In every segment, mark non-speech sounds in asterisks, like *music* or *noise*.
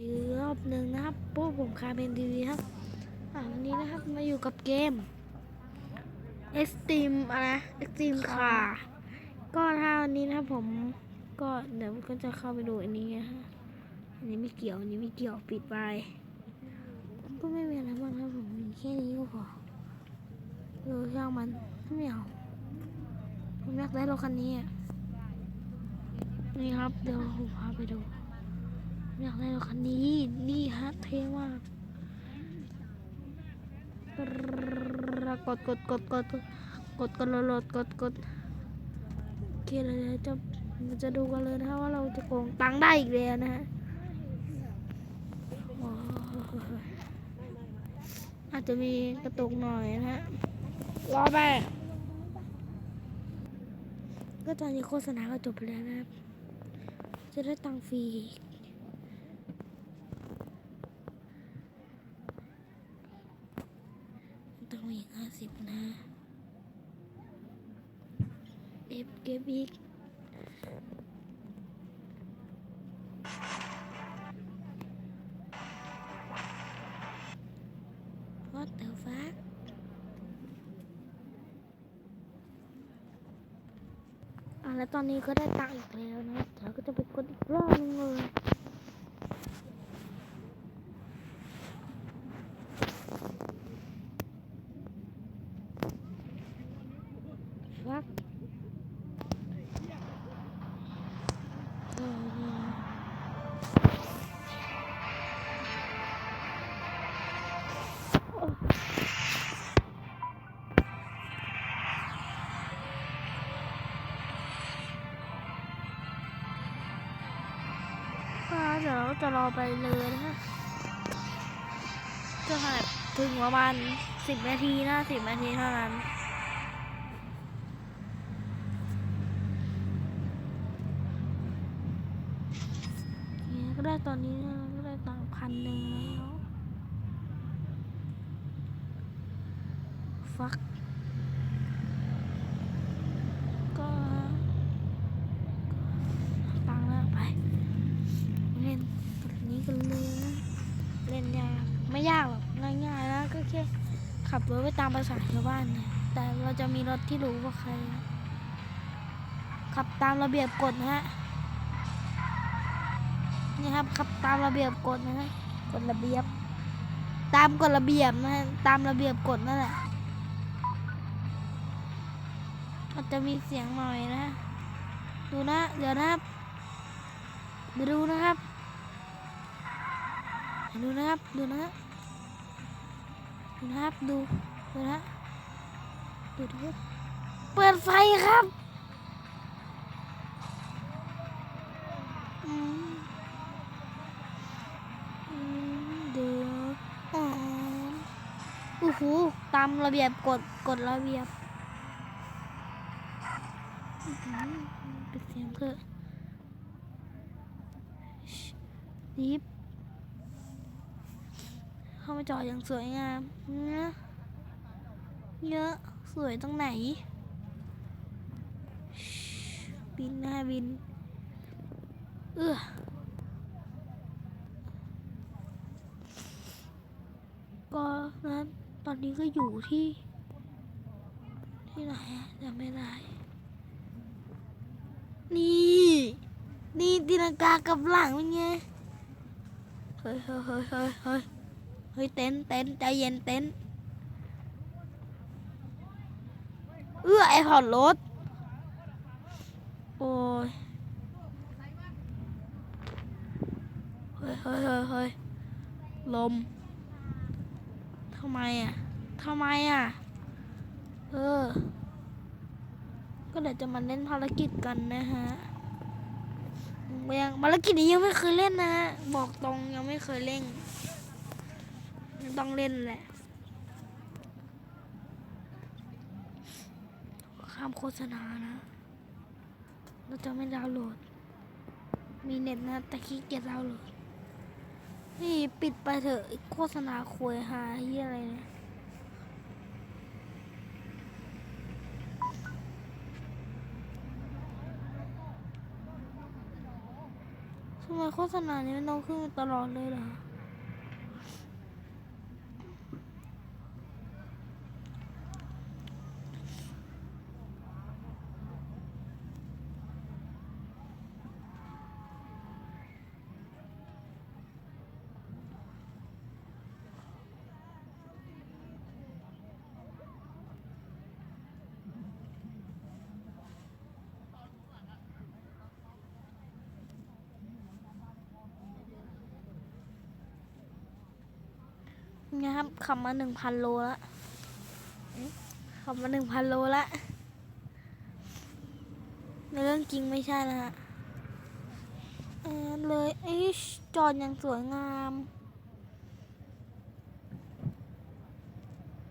อีกรอบหนึ่งนะครับพวกผมคาเป็นทีวีครับอ่าวันนี้นะครับมาอยู่กับเกม Extreme อะไรนะ Extreme Car ก็ถ้าวันนี้นะครับผมก็เดี๋ยวก็จะเข้าไปดูอันนี้นะฮะอันนี้ไม่เกี่ยว อันนี้ไม่เกี่ยวปิดไป ก็ไม่มีอะไรมากครับผมมีแค่นี้ก็พอเออช่างมันไม่เอาผมอยากได้รถคันนี้อะนี่ครับเดี๋ยวผมพาไปดู อยากได้รถคันนี้ นี่ฮะเท่มากกดกดกดกดกดกดกดโลดกดกดโอเคเลยเดี๋ยจะจะดูกันเลยนะว่าเราจะโกงตังได้อีกแล้วนะฮะอาจจะมีกระตุกหน่อยนะฮะรอไปก็ตอนนี้โฆษณาก็จบไปแล้วนะครับ จะได้ตังฟรีอีก ต้องอีกห้าสิบนะ เอฟเก็บอีกวัดเตอร์ฟักอะแล้วตอนนี้ก็ได้ตังอีกแล้วนะเดี๋ยวก็จะไปกดอีกรอบนึงเลยฟัก ก็เดี๋ยวเราจะรอไปเลยนะฮะจะแบบถึงประมาณสิบนาทีนะสิบนาทีเท่านั้นเนี่ยก็ได้ตอนนี้ก็ได้ตังพันหนึ่งแล้ว ฟักตังค์แล้วไป เล่นตัวนี้กันเลยนะเล่นยากไม่ยากหรอกง่ายๆแล้วก็แค่ขับรถไป ตามภาษาชาวบ้านนี่ยแต่เราจะมีรถที่รู้ว่าใคร ขับตามระเบียบกฎนะฮะนี่ครับขับตามระเบียบกฎนะฮะกฎระเบียบ ตามกฎระเบียบนะฮะตามระเบียบกฎนั่นแหละอาจจะมีเสียงหน่อยนะ ดูนะ เดี๋ยวนะครับดูนะครับ ดูนะครับ ดูนะดูนะครับ ดู ดูนะดูนะครับเปิดไฟครับเดี๋ยวโอ้โหตามระเบียบกฎกฎระเบียบเปิดเสียงเถอะดิฟเข้ามาจอดอย่างสวยงามนะ เยอะสวยตรงไหน บินหน้าบิน เออก็นั้นตอนนี้ก็อยู่ที่ ที่ไหนอะจำไม่ได้ นี่ นี่ตีลังกากับหลังเป็นไงเฮ้ยเฮ้ยเฮ้ยเฮ้ยเฮ้ยเฮ้ยเต้นเต้นใจเย็นเต้นเอื้อไอพอดรถ โอ้ยเฮ้ยเฮ้ยเฮ้ยเฮ้ยลมทำไมอะทำไมอะ เออ ก็เดี๋ยวจะมาเล่นภารกิจกันนะฮะยังภารกิจนี้ยังไม่เคยเล่นนะฮะบอกตรงยังไม่เคยเล่น ต้องเล่นแหละ ข้ามโฆษณานะ เราจะไม่ดาวน์โหลด มีเน็ตนะ แต่ขี้เกียจดาวน์โหลด นี่ปิดไปเถอะโฆษณาควยหาเฮียอะไรเนี่ยทำไมโฆษณานี้มันต้องขึ้นตลอดเลยเหรอ เนี่ยครับขับมาหนึ่งพันโลละขับมาหนึ่งพันโลละในเรื่องจริงไม่ใช่นะฮะเออเลยเอ้จอดอย่างสวยงาม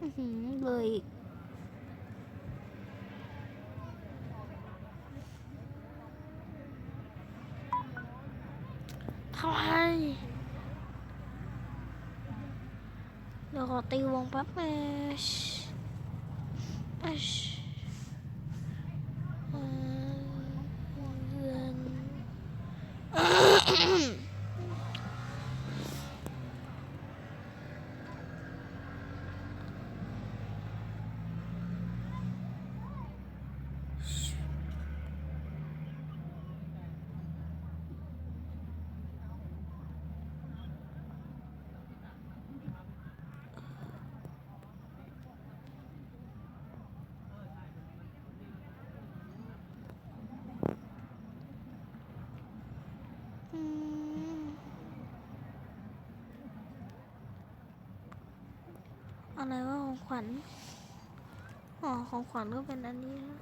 อือหือเลยอีก roti wong pemes pas hmm. *coughs* อะไรว่าของขวัญ อ๋อ ของขวัญก็เป็นอันนี้นะ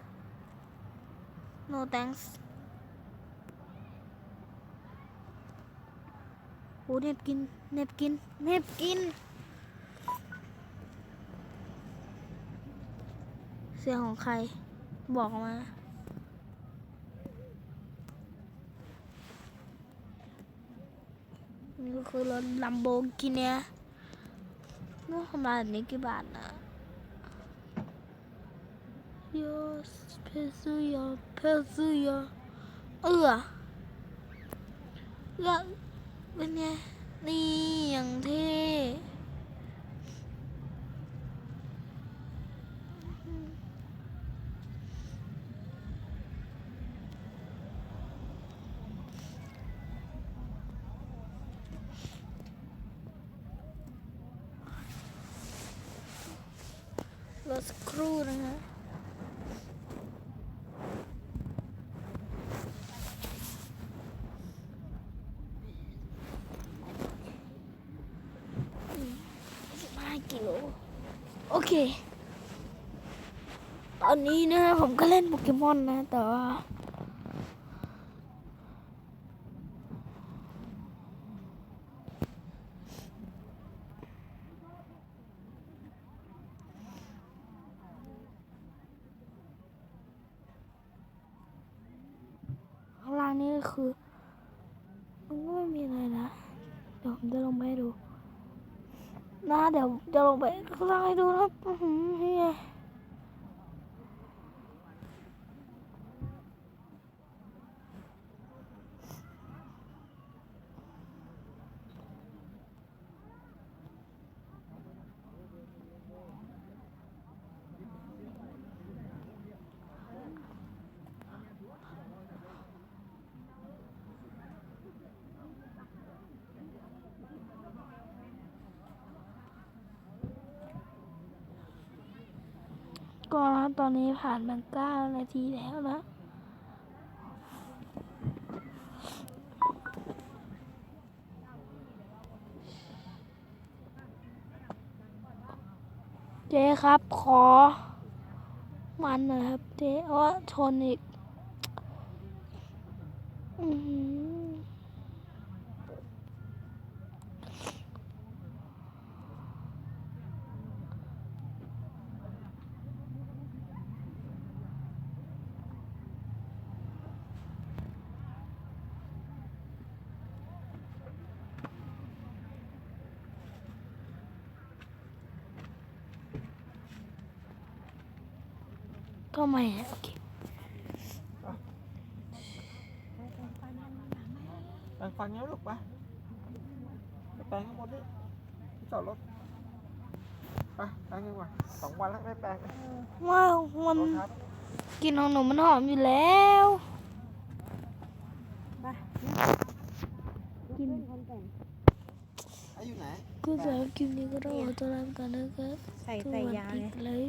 no thanks โอ้เน็บกิน เน็บกิน เน็บกิน เสียงของใคร บอกมานี่ก็คือรถลัมโบกินีนี่ ทำลายแบบนี้กี่บาทนะยอสเพซูยอเพซูยอเออแล้วเป็นไงนี่อย่างเท่ รถสกครูนะฮะกิโล โอเค ตอนนี้นะผมก็เล่นโปเกมอนนะแต่ว่าางล่างนี่คือ มันก็ไม่มีอะไรนะเดี๋ยวผมจะลงไปให้ดู นะเดี๋ยวจะลงไปข้างล่างให้ดูนะครับอื้อหือเฮ้ย ก็ตอนนี้ผ่านมาเก้านาทีแล้วนะเจ๊ครับ ขอ มันหน่อยครับ เจ๊ว่าชนอีก อือ ก็ไม่อะโอเคตั้งฟันเงี้ยลูกไปไปแปลงข้างบนนี่ที่จอดรถไปแปลงกันก่อนสองวันแล้วไม่แปลงเลยว้าวมันรถครับกลินของหนูมันหอมอยู่แล้วไปกินไอ้อยู่ไหนก็สำหรับคลิปนี้ก็ต้องขอตัวลาไปก่อนนะครับใส่ใส่ยาสวัสเลดียเลย